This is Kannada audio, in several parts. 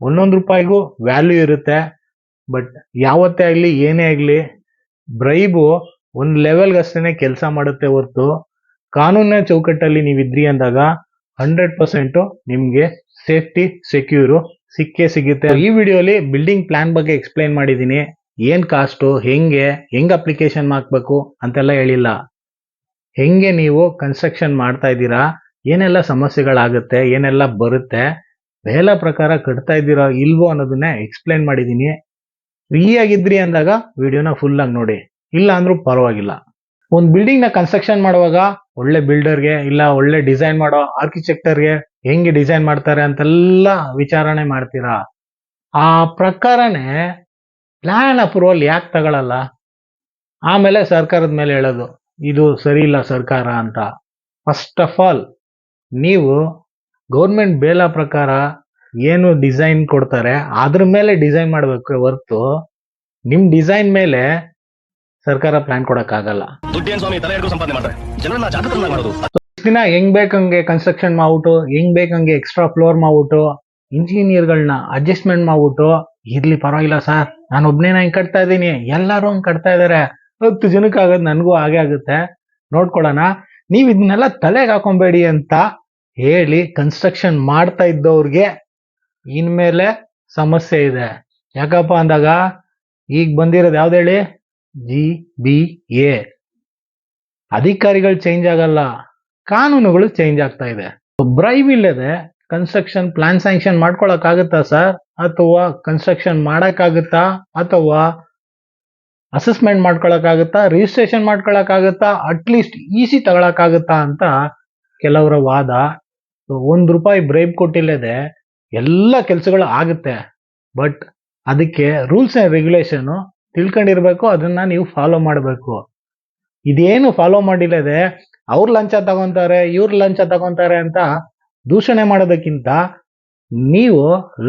ಒಂದೊಂದು ರೂಪಾಯಿಗೂ ವ್ಯಾಲ್ಯೂ ಇರುತ್ತೆ. ಬಟ್ ಯಾವತ್ತೇ ಆಗಲಿ, ಏನೇ ಆಗಲಿ ಬ್ರೈಬು ಒಂದು ಲೆವೆಲ್ಗೆ ಅಷ್ಟೇ ಕೆಲಸ ಮಾಡುತ್ತೆ ಹೊರತು. ಕಾನೂನಿನ ಚೌಕಟ್ಟಲ್ಲಿ ನೀವಿದ್ರಿ ಅಂದಾಗ ಹಂಡ್ರೆಡ್ ಪರ್ಸೆಂಟು ನಿಮಗೆ ಸೇಫ್ಟಿ ಸೆಕ್ಯೂರು ಸಿಕ್ಕೇ ಸಿಗುತ್ತೆ. ಈ ವಿಡಿಯೋಲಿ ಬಿಲ್ಡಿಂಗ್ ಪ್ಲಾನ್ ಬಗ್ಗೆ ಎಕ್ಸ್ಪ್ಲೈನ್ ಮಾಡಿದ್ದೀನಿ ಏನು ಕಾಸ್ಟು ಹೆಂಗೆ, ಹೆಂಗ್ ಅಪ್ಲಿಕೇಶನ್ ಹಾಕ್ಬೇಕು ಅಂತೆಲ್ಲ ಹೇಳಿಲ್ಲ. ಹೆಂಗೆ ನೀವು ಕನ್ಸ್ಟ್ರಕ್ಷನ್ ಮಾಡ್ತಾ ಇದ್ದೀರಾ, ಏನೆಲ್ಲ ಸಮಸ್ಯೆಗಳಾಗುತ್ತೆ, ಏನೆಲ್ಲ ಬರುತ್ತೆ ಬೇಲ ಪ್ರಕಾರ ಕಟ್ತಾ ಇದ್ದೀರಾ ಇಲ್ವೋ ಅನ್ನೋದನ್ನ ಎಕ್ಸ್ಪ್ಲೇನ್ ಮಾಡಿದ್ದೀನಿ. ಫ್ರೀ ಆಗಿದ್ರಿ ಅಂದಾಗ ವಿಡಿಯೋನ ಫುಲ್ ಆಗಿ ನೋಡಿ. ಇಲ್ಲ ಅಂದ್ರೂ ಪರವಾಗಿಲ್ಲ. ಒಂದು ಬಿಲ್ಡಿಂಗ್ನ ಕನ್ಸ್ಟ್ರಕ್ಷನ್ ಮಾಡುವಾಗ ಒಳ್ಳೆ ಬಿಲ್ಡರ್ಗೆ ಇಲ್ಲ ಒಳ್ಳೆ ಡಿಸೈನ್ ಮಾಡೋ ಆರ್ಕಿಟೆಕ್ಟರ್ಗೆ ಹೆಂಗೆ ಡಿಸೈನ್ ಮಾಡ್ತಾರೆ ಅಂತೆಲ್ಲ ವಿಚಾರಣೆ ಮಾಡ್ತೀರಾ? ಆ ಪ್ರಕಾರನೇ ಪ್ಲಾನ್ ಅಪ್ರೂವಲ್ ಯಾಕೆ ತಗೊಳಲ್ಲ? ಆಮೇಲೆ ಸರ್ಕಾರದ ಮೇಲೆ ಹೇಳೋದು, ಇದು ಸರಿ ಇಲ್ಲ ಸರ್ಕಾರ ಅಂತ. ಫಸ್ಟ್ ಆಫ್ ಆಲ್ ನೀವು ಗೌರ್ಮೆಂಟ್ ಬೇಲ ಪ್ರಕಾರ ಏನು ಡಿಸೈನ್ ಕೊಡ್ತಾರೆ ಅದ್ರ ಮೇಲೆ ಡಿಸೈನ್ ಮಾಡಬೇಕು ಹೊರ್ತು ನಿಮ್ ಡಿಸೈನ್ ಮೇಲೆ ಸರ್ಕಾರ ಪ್ಲಾನ್ ಕೊಡಕ್ಕಾಗಲ್ಲ. ದಿನ ಹೆಂಗ್ ಬೇಕಂಗೆ ಕನ್ಸ್ಟ್ರಕ್ಷನ್ ಮಾಡ್ಬಿಟ್ಟು ಹೆಂಗ್ ಬೇಕಂಗೆ ಎಕ್ಸ್ಟ್ರಾ ಫ್ಲೋರ್ ಮಾಡ್ಬಿಟ್ಟು ಇಂಜಿನಿಯರ್ಗಳನ್ನ ಅಡ್ಜಸ್ಟ್ಮೆಂಟ್ ಮಾಡ್ಬಿಟ್ಟು ಇರ್ಲಿ ಪರವಾಗಿಲ್ಲ ಸರ್ ನಾನು ಒಬ್ನೇ ಹಿಂಗ್ ಕಟ್ತಾ ಇದ್ದೀನಿ. ಎಲ್ಲರೂ ಹಂಗ್ ಕಟ್ತಾ ಇದಾರೆ. ಹತ್ತು ಜನಕ್ಕೆ ಆಗೋದು ನನಗೂ ಹಾಗೆ ಆಗುತ್ತೆ. ನೋಡ್ಕೊಳ್ಳೋಣ. ನೀವ್ ಇದನ್ನೆಲ್ಲ ತಲೆಗೆ ಹಾಕೊಂಬೇಡಿ ಅಂತ ಹೇಳಿ ಕನ್ಸ್ಟ್ರಕ್ಷನ್ ಮಾಡ್ತಾ ಇದ್ದವ್ರಿಗೆ ಇನ್ಮೇಲೆ ಸಮಸ್ಯೆ ಇದೆ. ಯಾಕಪ್ಪ ಅಂದಾಗ ಈಗ ಬಂದಿರೋದು ಯಾವ್ದು ಹೇಳಿ? ಜಿ ಬಿ ಎ ಅಧಿಕಾರಿಗಳು ಚೇಂಜ್ ಆಗಲ್ಲ. ಕಾನೂನುಗಳು ಚೇಂಜ್ ಆಗ್ತಾ ಇದೆ. ಬ್ರೈವ್ ಇಲ್ಲದೆ ಕನ್ಸ್ಟ್ರಕ್ಷನ್ ಪ್ಲಾನ್ ಸ್ಯಾಂಕ್ಷನ್ ಮಾಡ್ಕೊಳಕ್ಕಾಗುತ್ತಾ ಸರ್? ಅಥವಾ ಕನ್ಸ್ಟ್ರಕ್ಷನ್ ಮಾಡಕ್ಕಾಗತ್ತಾ? ಅಥವಾ ಅಸೆಸ್ಮೆಂಟ್ ಮಾಡ್ಕೊಳಕ್ಕಾಗತ್ತಾ? ರಿಜಿಸ್ಟ್ರೇಷನ್ ಮಾಡ್ಕೊಳಕ್ಕಾಗತ್ತಾ? ಅಟ್ಲೀಸ್ಟ್ ಸಿ ಆಗುತ್ತಾ ಅಂತ ಕೆಲವರ ವಾದ ಒಂದ್ ರೂಪಾಯಿ ಬ್ರೈಬ್ ಕೊಟ್ಟಿಲ್ಲದೆ ಎಲ್ಲ ಕೆಲಸಗಳು ಆಗುತ್ತೆ. ಬಟ್ ಅದಕ್ಕೆ ರೂಲ್ಸ್ ಅಂಡ್ ರೆಗ್ಯುಲೇಷನ್ ತಿಳ್ಕೊಂಡಿರ್ಬೇಕು, ಅದನ್ನ ನೀವು ಫಾಲೋ ಮಾಡಬೇಕು. ಇದೇನು ಫಾಲೋ ಮಾಡಿಲ್ಲದೆ ಅವ್ರ ಲಂಚ ತಗೊಂತಾರೆ, ಇವ್ರ ಲಂಚ ತಗೊಂತಾರೆ ಅಂತ ದೂಷಣೆ ಮಾಡೋದಕ್ಕಿಂತ ನೀವು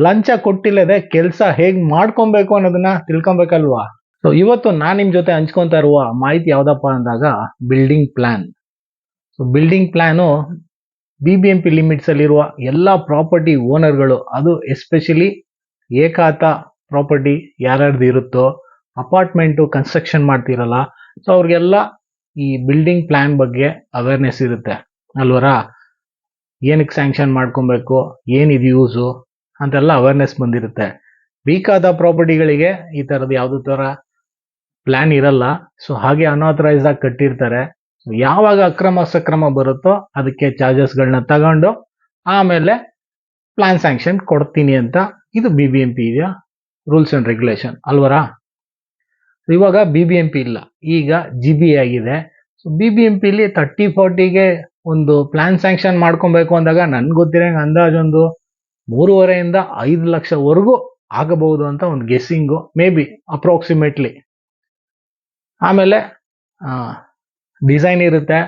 ಲಂಚ ಕೊಟ್ಟಿಲ್ಲದೆ ಕೆಲಸ ಹೇಗೆ ಮಾಡ್ಕೊಬೇಕು ಅನ್ನೋದನ್ನ ತಿಳ್ಕೊಬೇಕಲ್ವಾ? ಸೊ ಇವತ್ತು ನಾನು ನಿಮ್ ಜೊತೆ ಹಂಚ್ಕೊತಾ ಇರುವ ಮಾಹಿತಿ ಯಾವುದಪ್ಪ ಅಂದಾಗ building plan so building plan B B M P limits ಅಲ್ಲಿರುವ ಎಲ್ಲ ಪ್ರಾಪರ್ಟಿ ಓನರ್ಗಳು ಅದು ಎಸ್ಪೆಷಲಿ ಏಕಾತ ಪ್ರಾಪರ್ಟಿ ಯಾರ್ಯಾರ್ದು ಇರುತ್ತೋ ಅಪಾರ್ಟ್ಮೆಂಟು ಕನ್ಸ್ಟ್ರಕ್ಷನ್ ಮಾಡ್ತಿರಲ್ಲ ಸೊ ಅವ್ರಿಗೆಲ್ಲ ಈ ಬಿಲ್ಡಿಂಗ್ ಪ್ಲಾನ್ ಬಗ್ಗೆ ಅವೇರ್ನೆಸ್ ಇರುತ್ತೆ. ಅಲ್ವರ? ಏನಕ್ಕೆ ಸ್ಯಾಂಕ್ಷನ್ ಮಾಡ್ಕೊಬೇಕು ಏನಿದು ಯೂಸು ಅಂತೆಲ್ಲ ಅವೇರ್ನೆಸ್ ಬಂದಿರುತ್ತೆ. ವೀಕಾದ ಪ್ರಾಪರ್ಟಿಗಳಿಗೆ ಈ ಥರದ್ದು ಯಾವುದೇ ಥರ ಪ್ಲಾನ್ ಇರಲ್ಲ ಸೊ ಹಾಗೆ ಅನಾಥರೈಸ್ ಆಗಿ ಕಟ್ಟಿರ್ತಾರೆ. ಯಾವಾಗ ಅಕ್ರಮ ಸಕ್ರಮ ಬರುತ್ತೋ ಅದಕ್ಕೆ ಚಾರ್ಜಸ್ಗಳನ್ನ ತಗೊಂಡು ಆಮೇಲೆ ಪ್ಲಾನ್ ಸ್ಯಾಂಕ್ಷನ್ ಕೊಡ್ತೀನಿ ಅಂತ ಇದು ಬಿ ಬಿ ಎಂ ಪಿ ಇದೆಯಾ ರೂಲ್ಸ್ ಅಂಡ್ ರೆಗ್ಯುಲೇಷನ್ ಅಲ್ವರಾ? ಇವಾಗ ಬಿ ಬಿ ಎಂ ಪಿ ಇಲ್ಲ. ಈಗ ಜಿ ಬಿ ಆಗಿದೆ. ಸೊ ಬಿ ಬಿ ಎಂ ಪಿಲಿ ತರ್ಟಿ ಫೋರ್ಟಿಗೆ ಒಂದು ಪ್ಲಾನ್ ಸ್ಯಾಂಕ್ಷನ್ ಮಾಡ್ಕೊಬೇಕು ಅಂದಾಗ ನನ್ಗೆ ಗೊತ್ತಿರಂಗೆ ಅಂದಾಜೊಂದು ಮೂರುವರೆಯಿಂದ ಐದು ಲಕ್ಷವರೆಗೂ ಆಗಬಹುದು ಅಂತ ಒಂದು ಗೆಸ್ಸಿಂಗು ಮೇ ಬಿ ಅಪ್ರಾಕ್ಸಿಮೇಟ್ಲಿ ಆಮೇಲೆ ಡಿಸೈನ್ ಇರುತ್ತೆ.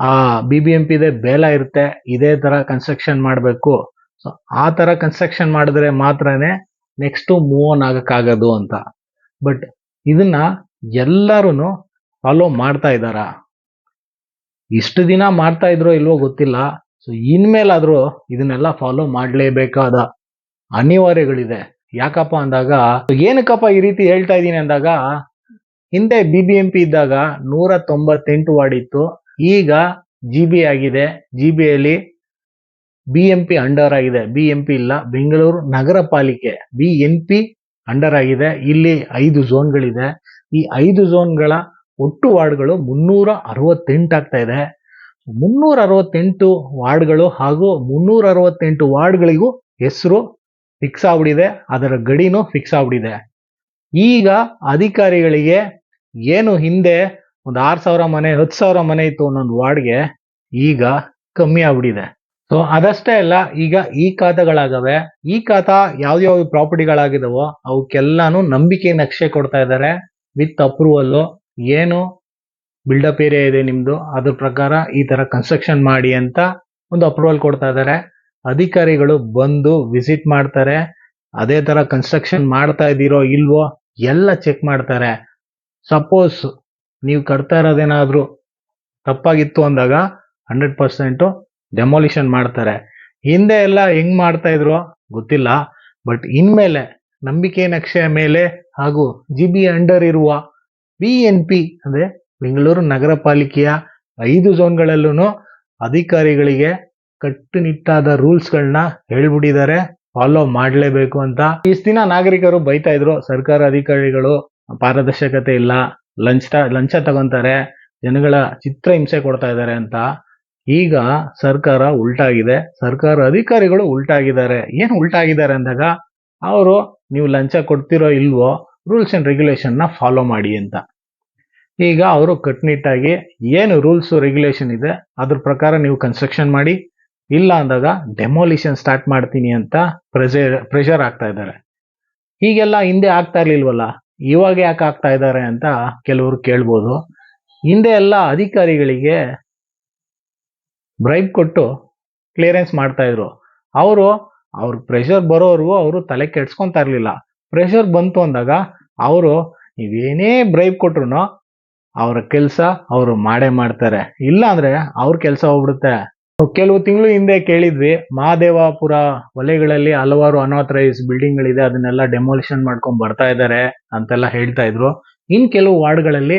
ಆ ಬಿ ಬಿ ಎಂ ಪಿದೆ ಬೇಲ ಇರುತ್ತೆ. ಇದೇ ತರ ಕನ್ಸ್ಟ್ರಕ್ಷನ್ ಮಾಡಬೇಕು. ಸೊ ಆ ತರ ಕನ್ಸ್ಟ್ರಕ್ಷನ್ ಮಾಡಿದ್ರೆ ಮಾತ್ರನೇ ನೆಕ್ಸ್ಟ್ ಮೂವ್ ಆನ್ ಆಗಕ್ಕಾಗೋದು ಅಂತ. ಬಟ್ ಇದನ್ನ ಎಲ್ಲರೂ ಫಾಲೋ ಮಾಡ್ತಾ ಇದ್ದಾರ? ಇಷ್ಟು ದಿನ ಮಾಡ್ತಾ ಇದ್ರೋ ಇಲ್ವೋ ಗೊತ್ತಿಲ್ಲ. ಸೊ ಇನ್ಮೇಲಾದ್ರೂ ಇದನ್ನೆಲ್ಲ ಫಾಲೋ ಮಾಡಲೇಬೇಕಾದ ಅನಿವಾರ್ಯಗಳಿದೆ. ಯಾಕಪ್ಪ ಅಂದಾಗ, ಏನಕ್ಕಪ್ಪ ಈ ರೀತಿ ಹೇಳ್ತಾ ಇದ್ದೀನಿ ಅಂದಾಗ ಹಿಂದೆ ಬಿ ಬಿ ಎಂ ಪಿ ಇದ್ದಾಗ ನೂರ ತೊಂಬತ್ತೆಂಟು ವಾರ್ಡ್ ಇತ್ತು. ಈಗ ಜಿ ಬಿ ಆಗಿದೆ. ಜಿ ಬಿ ಅಲ್ಲಿ ಬಿ ಎಂ ಪಿ ಅಂಡರ್ ಆಗಿದೆ. ಬಿ ಎಂ ಪಿ ಇಲ್ಲ. ಬೆಂಗಳೂರು ನಗರ ಪಾಲಿಕೆ ಬಿ ಎನ್ ಪಿ ಅಂಡರ್ ಆಗಿದೆ. ಇಲ್ಲಿ ಐದು ಝೋನ್ಗಳಿದೆ ಈ ಐದು ಝೋನ್ಗಳ ಒಟ್ಟು ವಾರ್ಡ್ಗಳು ಮುನ್ನೂರ ಅರವತ್ತೆಂಟು ಆಗ್ತಾ ಇದೆ. ಮುನ್ನೂರ ಅರವತ್ತೆಂಟು ವಾರ್ಡ್ಗಳು ಹಾಗೂ ಮುನ್ನೂರ ಅರವತ್ತೆಂಟು ವಾರ್ಡ್ಗಳಿಗೂ ಹೆಸರು ಫಿಕ್ಸ್ ಆಗ್ಬಿಟ್ಟಿದೆ. ಅದರ ಗಡಿನೂ ಫಿಕ್ಸ್ ಆಗ್ಬಿಟ್ಟಿದೆ. ಈಗ ಅಧಿಕಾರಿಗಳಿಗೆ ಏನು ಹಿಂದೆ ಒಂದು ಆರ್ ಸಾವಿರ ಮನೆ, ಹತ್ತು ಸಾವಿರ ಮನೆ ಇತ್ತು ಒಂದೊಂದು ವಾರ್ಡ್ಗೆ, ಈಗ ಕಮ್ಮಿ ಆಗ್ಬಿಟ್ಟಿದೆ. ಸೊ ಅದಷ್ಟೇ ಅಲ್ಲ, ಈಗ ಈ ಖಾತಾಗಳಾಗವೆ. ಈ ಖಾತಾ ಯಾವ್ಯಾವ ಪ್ರಾಪರ್ಟಿಗಳಾಗಿದವೋ, ಅವಕ್ಕೆಲ್ಲಾನು ನಂಬಿಕೆ ನಕ್ಷೆ ಕೊಡ್ತಾ ಇದ್ದಾರೆ ವಿತ್ ಅಪ್ರೂವಲ್ ಏನು ಬಿಲ್ಡಪ್ ಏರಿಯಾ ಇದೆ ನಿಮ್ದು, ಅದ್ರ ಪ್ರಕಾರ ಈ ತರ ಕನ್ಸ್ಟ್ರಕ್ಷನ್ ಮಾಡಿ ಅಂತ ಒಂದು ಅಪ್ರೂವಲ್ ಕೊಡ್ತಾ ಇದ್ದಾರೆ ಅಧಿಕಾರಿಗಳು ಬಂದು ವಿಸಿಟ್ ಮಾಡ್ತಾರೆ. ಅದೇ ತರ ಕನ್ಸ್ಟ್ರಕ್ಷನ್ ಮಾಡ್ತಾ ಇದ್ದೀರೋ ಇಲ್ವೋ ಎಲ್ಲ ಚೆಕ್ ಮಾಡ್ತಾರೆ. ಸಪೋಸ್ ನೀವು ಕಟ್ತಾ ಇರೋದೇನಾದ್ರೂ ತಪ್ಪಾಗಿತ್ತು ಅಂದಾಗ ಹಂಡ್ರೆಡ್ ಪರ್ಸೆಂಟು ಡೆಮಾಲಿಷನ್ ಮಾಡ್ತಾರೆ. ಹಿಂದೆ ಎಲ್ಲ ಹೆಂಗ್ ಮಾಡ್ತಾ ಇದ್ರು ಗೊತ್ತಿಲ್ಲ ಬಟ್ ಇನ್ಮೇಲೆ ನಂಬಿಕೆ ನಕ್ಷೆಯ ಮೇಲೆ ಹಾಗೂ ಜಿ ಬಿ ಅಂಡರ್ ಇರುವ ಬಿ ಎನ್ ಪಿ ಅಂದ್ರೆ ಬೆಂಗಳೂರು ನಗರ ಪಾಲಿಕೆಯ ಐದು ಝೋನ್ಗಳಲ್ಲೂ ಅಧಿಕಾರಿಗಳಿಗೆ ಕಟ್ಟುನಿಟ್ಟಾದ ರೂಲ್ಸ್ಗಳನ್ನ ಹೇಳ್ಬಿಟ್ಟಿದ್ದಾರೆ. ಫಾಲೋ ಮಾಡಲೇಬೇಕು ಅಂತ ಇಷ್ಟು ದಿನ ನಾಗರಿಕರು ಬೈತಾ ಇದ್ರು. ಸರ್ಕಾರ ಅಧಿಕಾರಿಗಳು ಪಾರದರ್ಶಕತೆ ಇಲ್ಲ. ಲಂಚ ಲಂಚ ತಗೊಂತಾರೆ. ಜನಗಳ ಚಿತ್ರ ಹಿಂಸೆ ಕೊಡ್ತಾ ಇದ್ದಾರೆ ಅಂತ. ಈಗ ಸರ್ಕಾರ ಉಲ್ಟಾಗಿದೆ. ಸರ್ಕಾರ ಅಧಿಕಾರಿಗಳು ಉಲ್ಟಾಗಿದ್ದಾರೆ. ಏನು ಉಲ್ಟಾಗಿದ್ದಾರೆ ಅಂದಾಗ ಅವರು ನೀವು ಲಂಚ ಕೊಡ್ತಿರೋ ಇಲ್ವೋ ರೂಲ್ಸ್ ಅಂಡ್ ರೆಗ್ಯುಲೇಷನ್ನ ಫಾಲೋ ಮಾಡಿ ಅಂತ. ಈಗ ಅವರು ಕಟ್ಟುನಿಟ್ಟಾಗಿ ಏನು ರೂಲ್ಸ್ ರೆಗ್ಯುಲೇಷನ್ ಇದೆ, ಅದ್ರ ಪ್ರಕಾರ ನೀವು ಕನ್ಸ್ಟ್ರಕ್ಷನ್ ಮಾಡಿ ಇಲ್ಲ ಅಂದಾಗ ಡೆಮೋಲಿಷನ್ ಸ್ಟಾರ್ಟ್ ಮಾಡ್ತೀನಿ ಅಂತ ಪ್ರೆಷರ್ ಪ್ರೆಷರ್ ಆಗ್ತಾ ಇದ್ದಾರೆ. ಹೀಗೆಲ್ಲ ಹಿಂದೆ ಆಗ್ತಾ ಇರ್ಲಿಲ್ವಲ್ಲ, ಇವಾಗ ಯಾಕೆ ಆಗ್ತಾ ಇದ್ದಾರೆ ಅಂತ ಕೆಲವರು ಕೇಳ್ಬೋದು. ಹಿಂದೆ ಎಲ್ಲ ಅಧಿಕಾರಿಗಳಿಗೆ ಬ್ರೈಬ್ ಕೊಟ್ಟು ಕ್ಲಿಯರೆನ್ಸ್ ಮಾಡ್ತಾ ಇದ್ರು. ಅವರು, ಅವ್ರ ಪ್ರೆಷರ್ ಬರೋರ್ಗು ಅವರು ತಲೆ ಕೆಡ್ಸ್ಕೊತಾ ಇರಲಿಲ್ಲ. ಪ್ರೆಷರ್ ಬಂತು ಅಂದಾಗ ಅವರು ನೀವೇನೇ ಬ್ರೈಬ್ ಕೊಟ್ರು ಅವರ ಕೆಲಸ ಅವರು ಮಾಡೇ ಮಾಡ್ತಾರೆ. ಇಲ್ಲ ಅಂದ್ರೆ ಅವ್ರ ಕೆಲಸ ಹೋಗ್ಬಿಡುತ್ತೆ. ಕೆಲವು ತಿಂಗಳು ಹಿಂದೆ ಕೇಳಿದ್ವಿ, ಮಹಾದೇವಾಪುರ ವಲಯಗಳಲ್ಲಿ ಹಲವಾರು ಅನಾಥರೈಸ್ ಬಿಲ್ಡಿಂಗ್ ಗಳಿದೆ ಅದನ್ನೆಲ್ಲ ಡೆಮೋಲಿಷನ್ ಮಾಡ್ಕೊಂಡ್ ಬರ್ತಾ ಇದ್ದಾರೆ ಅಂತೆಲ್ಲ ಹೇಳ್ತಾ ಇದ್ರು. ಇನ್ ಕೆಲವು ವಾರ್ಡ್ಗಳಲ್ಲಿ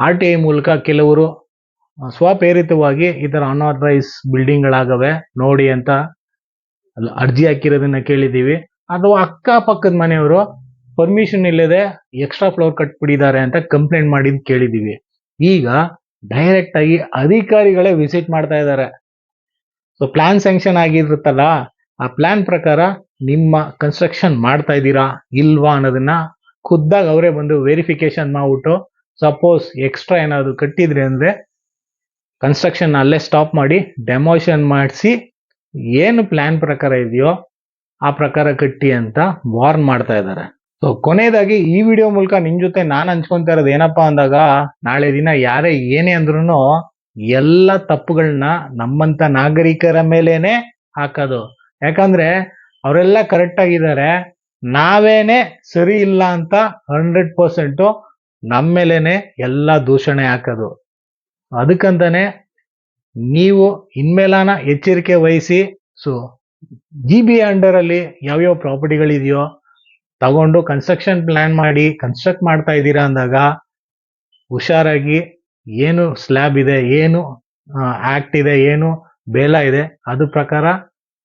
ಆರ್ ಟಿ ಐ ಮೂಲಕ ಕೆಲವರು ಸ್ವಪ್ರೇರಿತವಾಗಿ ಈ ತರ ಅನಾಥರೈಸ್ ಬಿಲ್ಡಿಂಗ್ ಗಳಾಗವೆ ನೋಡಿ ಅಂತ ಅರ್ಜಿ ಹಾಕಿರೋದನ್ನ ಕೇಳಿದೀವಿ ಅಥವಾ ಅಕ್ಕಪಕ್ಕದ ಮನೆಯವರು ಪರ್ಮಿಷನ್ ಇಲ್ಲದೆ ಎಕ್ಸ್ಟ್ರಾ ಫ್ಲೋರ್ ಕಟ್ಬಿಟ್ಟಿದ್ದಾರೆ ಅಂತ ಕಂಪ್ಲೇಂಟ್ ಮಾಡಿದ್ ಕೇಳಿದೀವಿ ಈಗ ಡೈರೆಕ್ಟ್ ಆಗಿ ಅಧಿಕಾರಿಗಳೇ ವಿಸಿಟ್ ಮಾಡ್ತಾ ಇದ್ದಾರೆ. ಸೊ ಪ್ಲಾನ್ ಸ್ಯಾಂಕ್ಷನ್ ಆಗಿರುತ್ತಲ್ಲ, ಆ ಪ್ಲಾನ್ ಪ್ರಕಾರ ನಿಮ್ಮ ಕನ್ಸ್ಟ್ರಕ್ಷನ್ ಮಾಡ್ತಾ ಇದ್ದೀರಾ ಇಲ್ವಾ ಅನ್ನೋದನ್ನ ಖುದ್ದಾಗಿ ಅವರೇ ಬಂದು ವೆರಿಫಿಕೇಶನ್ ಮಾಡ್ಬಿಟ್ಟು ಸಪೋಸ್ ಎಕ್ಸ್ಟ್ರಾ ಏನಾದ್ರು ಕಟ್ಟಿದ್ರಿ ಅಂದ್ರೆ ಕನ್ಸ್ಟ್ರಕ್ಷನ್ ಅಲ್ಲೇ ಸ್ಟಾಪ್ ಮಾಡಿ ಡೆಮೋಷನ್ ಮಾಡಿಸಿ, ಏನು ಪ್ಲಾನ್ ಪ್ರಕಾರ ಇದೆಯೋ ಆ ಪ್ರಕಾರ ಕಟ್ಟಿ ಅಂತ ವಾರ್ನ್ ಮಾಡ್ತಾ ಇದ್ದಾರೆ. ಸೊ ಕೊನೆಯದಾಗಿ ಈ ವಿಡಿಯೋ ಮೂಲಕ ನಿಮ್ ಜೊತೆ ನಾನು ಹಂಚ್ಕೊಂತ ಇರೋದು ಏನಪ್ಪಾ ಅಂದಾಗ, ನಾಳೆ ದಿನ ಯಾರೇ ಏನೇ ಅಂದ್ರೂ ಎಲ್ಲ ತಪ್ಪುಗಳನ್ನ ನಮ್ಮಂತ ನಾಗರಿಕರ ಮೇಲೇನೆ ಹಾಕೋದು. ಯಾಕಂದ್ರೆ ಅವರೆಲ್ಲ ಕರೆಕ್ಟ್ ಆಗಿದ್ದಾರೆ. ನಾವೇನೆ ಸರಿ ಇಲ್ಲ ಅಂತ ಹಂಡ್ರೆಡ್ ಪರ್ಸೆಂಟ್ ನಮ್ಮ ಮೇಲೇನೆ ಎಲ್ಲ ದೂಷಣೆ ಹಾಕೋದು. ಅದಕ್ಕಂತಾನೆ ನೀವು ಇನ್ಮೇಲಾನ ಎಚ್ಚರಿಕೆ ವಹಿಸಿ ಸೊ ಜಿ ಬಿ ಅಂಡರ್ ಅಲ್ಲಿ ಯಾವ್ಯಾವ ಪ್ರಾಪರ್ಟಿಗಳಿದೆಯೋ ತಗೊಂಡು ಕನ್ಸ್ಟ್ರಕ್ಷನ್ ಪ್ಲಾನ್ ಮಾಡಿ ಕನ್ಸ್ಟ್ರಕ್ಟ್ ಮಾಡ್ತಾ ಇದ್ದೀರಾ ಅಂದಾಗ ಹುಷಾರಾಗಿ ಏನು ಸ್ಲ್ಯಾಬ್ ಇದೆ, ಏನು ಆಕ್ಟ್ ಇದೆ, ಏನು ಬೇಲ ಇದೆ ಅದ್ರ ಪ್ರಕಾರ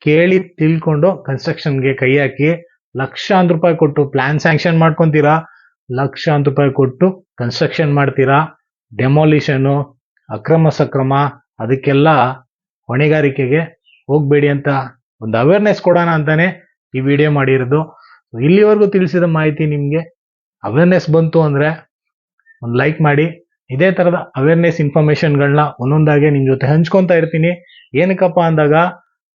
ಕೇಳಿ ತಿಳ್ಕೊಂಡು ಕನ್ಸ್ಟ್ರಕ್ಷನ್ಗೆ ಕೈ ಹಾಕಿ ಲಕ್ಷಾಂತರ ರೂಪಾಯಿ ಕೊಟ್ಟು ಪ್ಲಾನ್ ಸ್ಯಾಂಕ್ಷನ್ ಮಾಡ್ಕೊಂತೀರಾ? ಲಕ್ಷಾಂತರ ರೂಪಾಯಿ ಕೊಟ್ಟು ಕನ್ಸ್ಟ್ರಕ್ಷನ್ ಮಾಡ್ತೀರಾ? ಡೆಮೊಲಿಷನು ಅಕ್ರಮ ಸಕ್ರಮ, ಅದಕ್ಕೆಲ್ಲ ಹೊಣೆಗಾರಿಕೆಗೆ ಹೋಗ್ಬೇಡಿ ಅಂತ ಒಂದು ಅವೇರ್ನೆಸ್ ಕೊಡೋಣ ಅಂತಾನೆ ಈ ವಿಡಿಯೋ ಮಾಡಿರೋದು. ಇಲ್ಲಿವರೆಗೂ ತಿಳಿಸಿದ ಮಾಹಿತಿ ನಿಮಗೆ ಅವೇರ್ನೆಸ್ ಬಂತು ಅಂದ್ರೆ ಒಂದು ಲೈಕ್ ಮಾಡಿ. ಇದೇ ತರದ ಅವೇರ್ನೆಸ್ ಇನ್ಫಾರ್ಮೇಶನ್ಗಳನ್ನ ಒಂದೊಂದಾಗೆ ನಿಮ್ಮ ಜೊತೆ ಹಂಚ್ಕೊತಾ ಇರ್ತೀನಿ. ಏನಕ್ಕಪ್ಪ ಅಂದಾಗ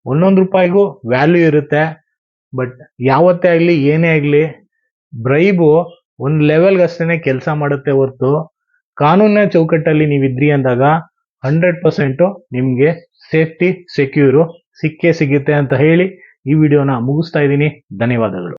ಒಂದೊಂದು ರೂಪಾಯಿಗೂ ವ್ಯಾಲ್ಯೂ ಇರುತ್ತೆ. ಬಟ್ ಯಾವತ್ತೇ ಆಗಲಿ, ಏನೇ ಆಗಲಿ ಬ್ರೈಬು ಒಂದು ಲೆವೆಲ್ಗಷ್ಟೇ ಕೆಲಸ ಮಾಡುತ್ತೆ ಹೊರತು. ಕಾನೂನಿನ ಚೌಕಟ್ಟಲ್ಲಿ ನೀವಿದ್ರಿ ಅಂದಾಗ ಹಂಡ್ರೆಡ್ ಪರ್ಸೆಂಟು ನಿಮಗೆ ಸೇಫ್ಟಿ ಸೆಕ್ಯೂರು ಸಿಕ್ಕೇ ಸಿಗುತ್ತೆ ಅಂತ ಹೇಳಿ ಈ ವಿಡಿಯೋನ ಮುಗಿಸ್ತಾ ಇದ್ದೀನಿ. ಧನ್ಯವಾದಗಳು.